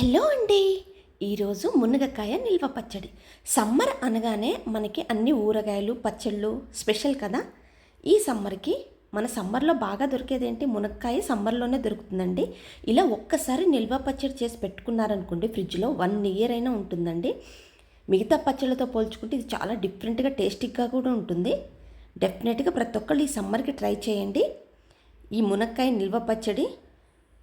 Hello అండి. ఈరోజు మునగకాయ నిల్వ పచ్చడి. సమ్మర్ అనగానే మనకి అన్ని ఊరగాయలు పచ్చళ్ళు స్పెషల్ కదా? ఈ సమ్మర్కి మన సమ్మర్లో బాగా దొరికేది ఏంటి మునక్కాయ సమ్మర్లోనే దొరుకుతుందండి. ఇలా ఒక్కసారి నిల్వ పచ్చడి చేసి పెట్టుకున్నారనుకోండి ఫ్రిడ్జ్లో వన్ ఇయర్ అయినా ఉంటుందండి. మిగతా పచ్చళ్ళతో పోల్చుకుంటే ఇది చాలా డిఫరెంట్గా టేస్టీగా కూడా ఉంటుంది. డెఫినెట్గా ప్రతి ఒక్కళ్ళు ఈ సమ్మర్కి ట్రై చేయండి. ఈ మునక్కాయ నిల్వ పచ్చడి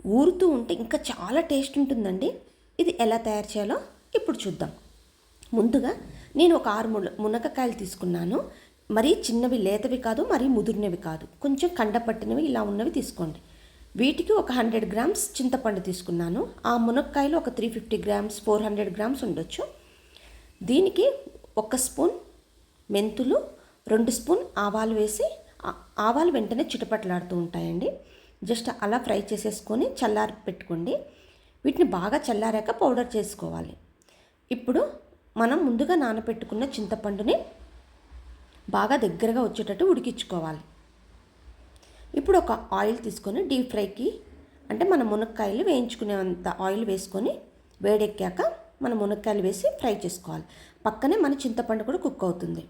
ఊరుతూ ఉంటే ఇంకా చాలా టేస్ట్ ఉంటుందండి. ఇది ఎలా తయారు చేయాలో ఇప్పుడు చూద్దాం. ముందుగా నేను ఒక ఆరు మున మునక్కాయలు తీసుకున్నాను. మరీ చిన్నవి లేతవి కాదు మరీ ముదిరినవి కాదు. కొంచెం కండపట్టినవి ఇలా ఉన్నవి తీసుకోండి. వీటికి ఒక హండ్రెడ్ గ్రామ్స్ చింతపండు తీసుకున్నాను. ఆ మునక్కాయలు ఒక three fifty grams four hundred grams ఉండొచ్చు. దీనికి ఒక స్పూన్ మెంతులు రెండు స్పూన్ ఆవాలు వేసి ఆవాలు వెంటనే చిటపట్లాడుతూ ఉంటాయండి. జస్ట్ అలా ఫ్రై చేసేసుకొని చల్లారి పెట్టుకోండి. వీటిని బాగా చల్లారాక పౌడర్ చేసుకోవాలి. ఇప్పుడు మనం ముందుగా నానబెట్టుకున్న చింతపండుని బాగా దగ్గరగా వచ్చేటట్టు ఉడికించుకోవాలి. ఇప్పుడు ఒక ఆయిల్ తీసుకొని డీప్ ఫ్రైకి అంటే మన మునక్కాయలు వేయించుకునేంత ఆయిల్ వేసుకొని వేడెక్కాక మన మునక్కాయలు వేసి ఫ్రై చేసుకోవాలి. పక్కనే మన చింతపండు కూడా కుక్ అవుతుంది.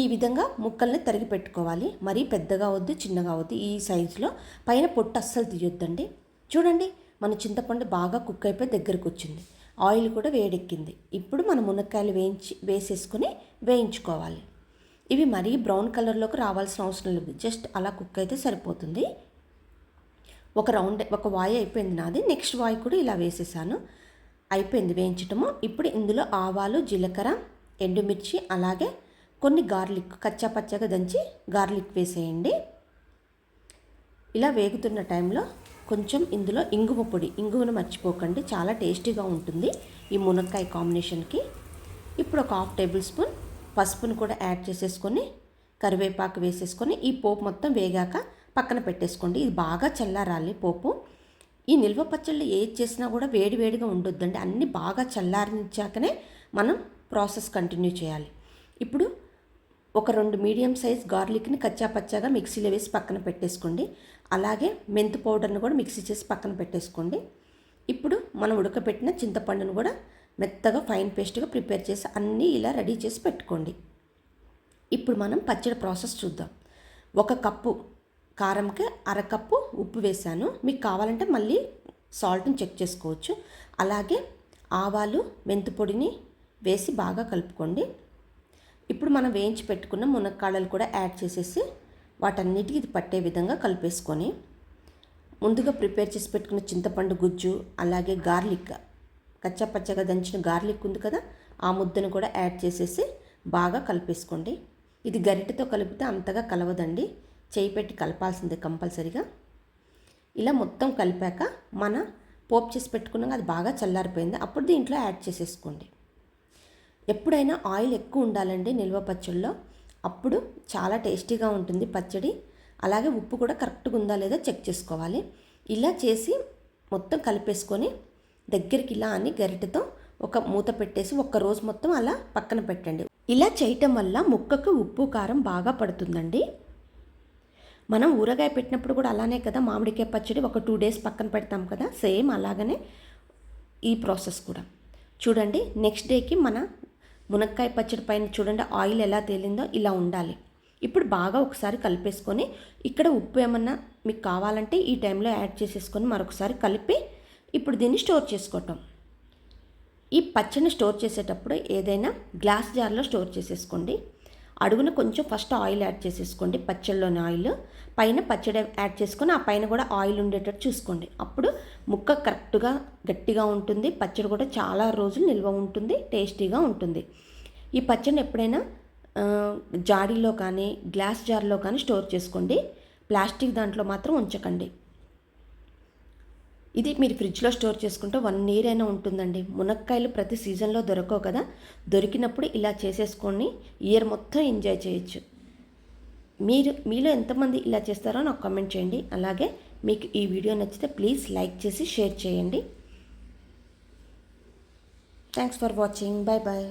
ఈ విధంగా ముక్కల్ని తరిగి పెట్టుకోవాలి. మరీ పెద్దగా వద్దు చిన్నగా అవద్దు. ఈ సైజులో పైన పొట్టు అస్సలు తీయొద్దండి. చూడండి మన చింతపండు బాగా కుక్ అయిపోయి దగ్గరకు వచ్చింది. ఆయిల్ కూడా వేడెక్కింది. ఇప్పుడు మన మునక్కాయలు వేయించి వేసేసుకొని వేయించుకోవాలి. ఇవి మరీ బ్రౌన్ కలర్లోకి రావాల్సిన అవసరం లేదు. జస్ట్ అలా కుక్ అయితే సరిపోతుంది. ఒక రౌండ్ ఒక వాయి అయిపోయింది నాది. నెక్స్ట్ వాయి కూడా ఇలా వేసేసాను. అయిపోయింది వేయించటము. ఇప్పుడు ఇందులో ఆవాలు జీలకర్ర ఎండుమిర్చి అలాగే కొన్ని గార్లిక్ కచ్చా పచ్చగా దంచి గార్లిక్ వేసేయండి. ఇలా వేగుతున్న టైంలో కొంచెం ఇందులో ఇంగువ పొడి. ఇంగువను మర్చిపోకండి చాలా టేస్టీగా ఉంటుంది ఈ మునక్కాయ కాంబినేషన్కి. ఇప్పుడు ఒక హాఫ్ టేబుల్ స్పూన్ పసుపును కూడా యాడ్ చేసేసుకొని కరివేపాకు వేసేసుకొని ఈ పోపు మొత్తం వేగాక పక్కన పెట్టేసుకోండి. ఇది బాగా చల్లారాలి పోపు. ఈ నిల్వ పచ్చళ్ళు ఏది చేసినా కూడా వేడి వేడిగా ఉండొద్దండి. అన్నీ బాగా చల్లారించాకనే మనం ప్రాసెస్ కంటిన్యూ చేయాలి. ఇప్పుడు ఒక రెండు మీడియం సైజ్ గార్లిక్ని కచ్చా పచ్చాగా మిక్సీలో వేసి పక్కన పెట్టేసుకోండి. అలాగే మెంతు పౌడర్ని కూడా మిక్సీ చేసి పక్కన పెట్టేసుకోండి. ఇప్పుడు మనం ఉడకబెట్టిన చింతపండును కూడా మెత్తగా ఫైన్ పేస్ట్గా ప్రిపేర్ చేసి అన్నీ ఇలా రెడీ చేసి పెట్టుకోండి. ఇప్పుడు మనం పచ్చడి ప్రాసెస్ చూద్దాం. ఒక కప్పు కారంకి అరకప్పు ఉప్పు వేసాను. మీకు కావాలంటే మళ్ళీ సాల్ట్ని చెక్ చేసుకోవచ్చు. అలాగే ఆవాలు మెంతు పొడిని వేసి బాగా కలుపుకోండి. ఇప్పుడు మనం వేయించి పెట్టుకున్న మునక్కాడలు కూడా యాడ్ చేసేసి వాటన్నిటికి ఇది పట్టే విధంగా కలిపేసుకొని ముందుగా ప్రిపేర్ చేసి పెట్టుకున్న చింతపండు గుజ్జు అలాగే గార్లిక్ కచ్చా పచ్చగా దంచిన గార్లిక్ ఉంది కదా ఆ ముద్దను కూడా యాడ్ చేసేసి బాగా కలిపేసుకోండి. ఇది గరిటెతో కలిపితే అంతగా కలవదండి చేయి పెట్టి కలపాల్సిందే కంపల్సరీగా. ఇలా మొత్తం కలిపాక మన పోపు చేసి పెట్టుకున్నాక అది బాగా చల్లారిపోయింది అప్పుడు దీంట్లో యాడ్ చేసేసుకోండి. ఎప్పుడైనా ఆయిల్ ఎక్కువ ఉండాలండి నిల్వ పచ్చళ్ళలో. అప్పుడు చాలా టేస్టీగా ఉంటుంది పచ్చడి. అలాగే ఉప్పు కూడా కరెక్ట్గా ఉందా లేదా చెక్ చేసుకోవాలి. ఇలా చేసి మొత్తం కలిపేసుకొని దగ్గరికి ఇలా అని గరిటెతో ఒక మూత పెట్టేసి ఒక్క రోజు మొత్తం అలా పక్కన పెట్టండి. ఇలా చేయటం వల్ల ముక్కకు ఉప్పు కారం బాగా పడుతుందండి. మనం ఊరగాయ పెట్టినప్పుడు కూడా అలానే కదా మామిడికాయ పచ్చడి ఒక టూ డేస్ పక్కన పెడతాం కదా సేమ్ అలాగనే ఈ ప్రాసెస్ కూడా. చూడండి నెక్స్ట్ డేకి మన మునక్కాయ పచ్చడి పైన చూడండి ఆయిల్ ఎలా తేలిందో ఇలా ఉండాలి. ఇప్పుడు బాగా ఒకసారి కలిపేసుకొని ఇక్కడ ఉప్పు ఏమన్నా మీకు కావాలంటే ఈ టైంలో యాడ్ చేసేసుకొని మరొకసారి కలిపి ఇప్పుడు దీన్ని స్టోర్ చేసుకోవటం. ఈ పచ్చడిని స్టోర్ చేసేటప్పుడు ఏదైనా గ్లాస్ జార్లో స్టోర్ చేసేసుకోండి. అడుగున కొంచెం ఫస్ట్ ఆయిల్ యాడ్ చేసేసుకోండి పచ్చళ్ళలోని ఆయిల్ పైన పచ్చడి యాడ్ చేసుకొని ఆ పైన కూడా ఆయిల్ ఉండేటట్టు చూసుకోండి. అప్పుడు ముక్క కరెక్ట్గా గట్టిగా ఉంటుంది పచ్చడి కూడా చాలా రోజులు నిల్వ ఉంటుంది టేస్టీగా ఉంటుంది. ఈ పచ్చడిని ఎప్పుడైనా జాడీలో కానీ గ్లాస్ జార్లో కానీ స్టోర్ చేసుకోండి. ప్లాస్టిక్ దాంట్లో మాత్రం ఉంచకండి. ఇది మీరు ఫ్రిడ్జ్లో స్టోర్ చేసుకుంటే వన్ ఇయర్ అయినా ఉంటుందండి. మునక్కాయలు ప్రతి సీజన్లో దొరకవు కదా? దొరికినప్పుడు ఇలా చేసేసుకొని ఇయర్ మొత్తం ఎంజాయ్ చేయొచ్చు. మీరు మీలో ఎంతమంది ఇలా చేస్తారో నాకు కామెంట్ చేయండి. అలాగే మీకు ఈ వీడియో నచ్చితే ప్లీజ్ లైక్ చేసి షేర్ చేయండి. Thanks for watching. Bye bye